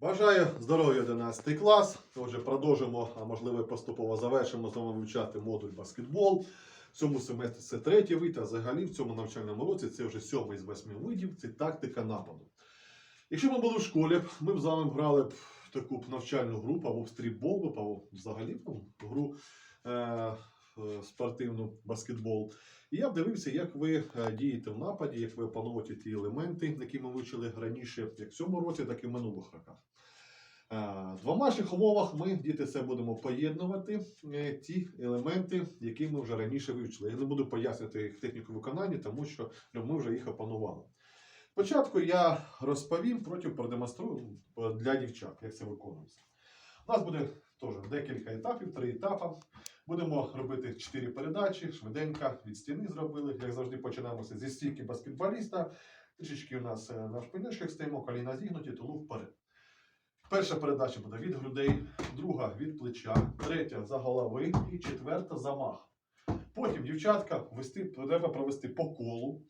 Бажаю здоров'я 11 клас. Отже, продовжимо, а можливо поступово завершимо з вами вивчати модуль баскетбол. В цьому семестрі це третій вид, а взагалі в цьому навчальному році це вже сьомий з восьми видів, це тактика нападу. Якщо ми були в школі, ми б з вами грали б в таку б навчальну гру, або в стрітбол, або взагалі ну, в гру е, спортивну баскетбол. І я б дивився, як ви е, дієте в нападі, як ви опановуєте ті елементи, які ми вивчили раніше, як в цьому році, так і в минулих роках. Е, В домашніх умовах ми, діти, це будемо поєднувати е, ті елементи, які ми вже раніше вивчили. Я не буду пояснювати їх техніку виконання, тому що ми вже їх опанували. Спочатку я розповім, потім продемонструю е, для дівчат, як це виконується. У нас буде теж декілька етапів, три етапи. Будемо робити чотири передачі, швиденько від стіни зробили. Як завжди, починаємося зі стійки баскетболіста. Трішечки у нас е, на шпинешках стоїмо, коліна зігнуті, тулуп вперед. Перша передача буде від грудей, друга від плеча, третя за голови і четверта замах. Потім дівчатка вести, треба провести по колу.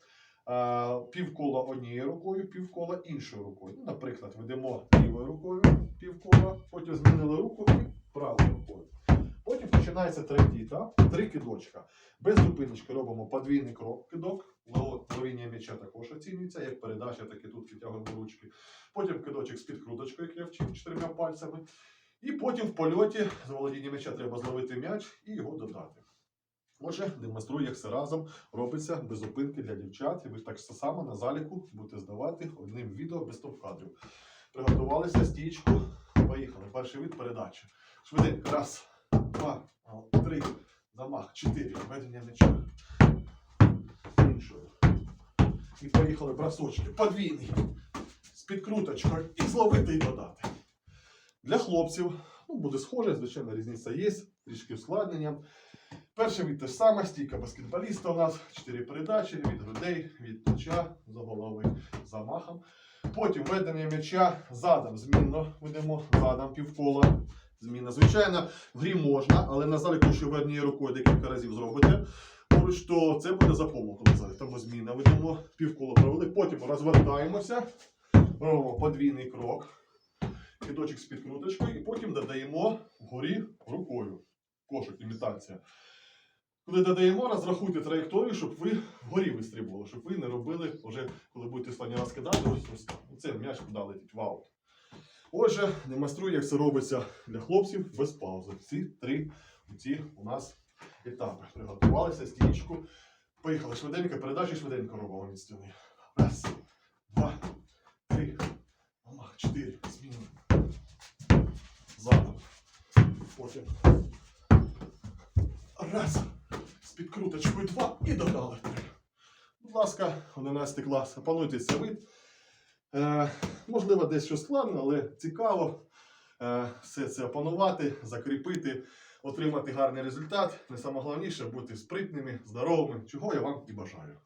А, Півкола однією рукою, півкола іншою рукою. Ну, наприклад, ведемо лівою рукою півкола, потім змінили руку і правою рукою. Потім починається третій етап, три кидочка. Без зупиночки робимо подвійний крок кидок. Ловіння м'яча також оцінюється, як передача, так і тут підтягуємо ручки. Потім кидочок з підкруточкою, як я вчив чотирма пальцями. І потім в польоті з володіння м'яча треба зловити м'яч і його додати. Отже, демонструю, як все разом робиться без зупинки для дівчат. І ви так само на заліку будете здавати одним відео без топ-кадрів. Приготувалися стічку. Поїхали. Перший від передачі. Швиденько. Раз, два, три, замах, чотири. Ведення м'яча. Іншою. І поїхали бросочки. Подвійний. З підкруточкою. І зловити і додати. Для хлопців ну, буде схоже, звичайно, різниця є, трішки ускладнення. Перший від те ж саме, стійка баскетболіста у нас, 4 передачі від грудей, від плеча, за голови, замахом. Потім ведення м'яча задом змінно ведемо, задом півкола. Зміна. Звичайно, в грі можна, але на заліку, якщо ви рукою декілька разів зробите, поруч, то це буде за помилку на. Тому зміна ведемо, півкола провели, потім розвертаємося, робимо подвійний крок, кидочок з підкруточкою, і потім додаємо вгорі рукою. Кошик, імітація. Коли додаємо, розрахуйте траєкторію, щоб ви вгорі вистрибували, щоб ви не робили, вже коли будете останній раз кидати, ось ось так. Це м'яч куди летить в аут. Отже, демонструю, як це робиться для хлопців без паузи. Всі три ці у нас етапи. Приготувалися, стічку. Поїхали швиденько, передачі швиденько робимо від стіни. Раз, два, три, мах, чотири, зміни. Задом. Потім. Раз. Підкруточкою два і додали 3. Будь ласка, 11 клас, опануйте цей вид. Е, можливо, десь щось складно, але цікаво е, все це опанувати, закріпити, отримати гарний результат. Не найголовніше бути спритними, здоровими, чого я вам і бажаю.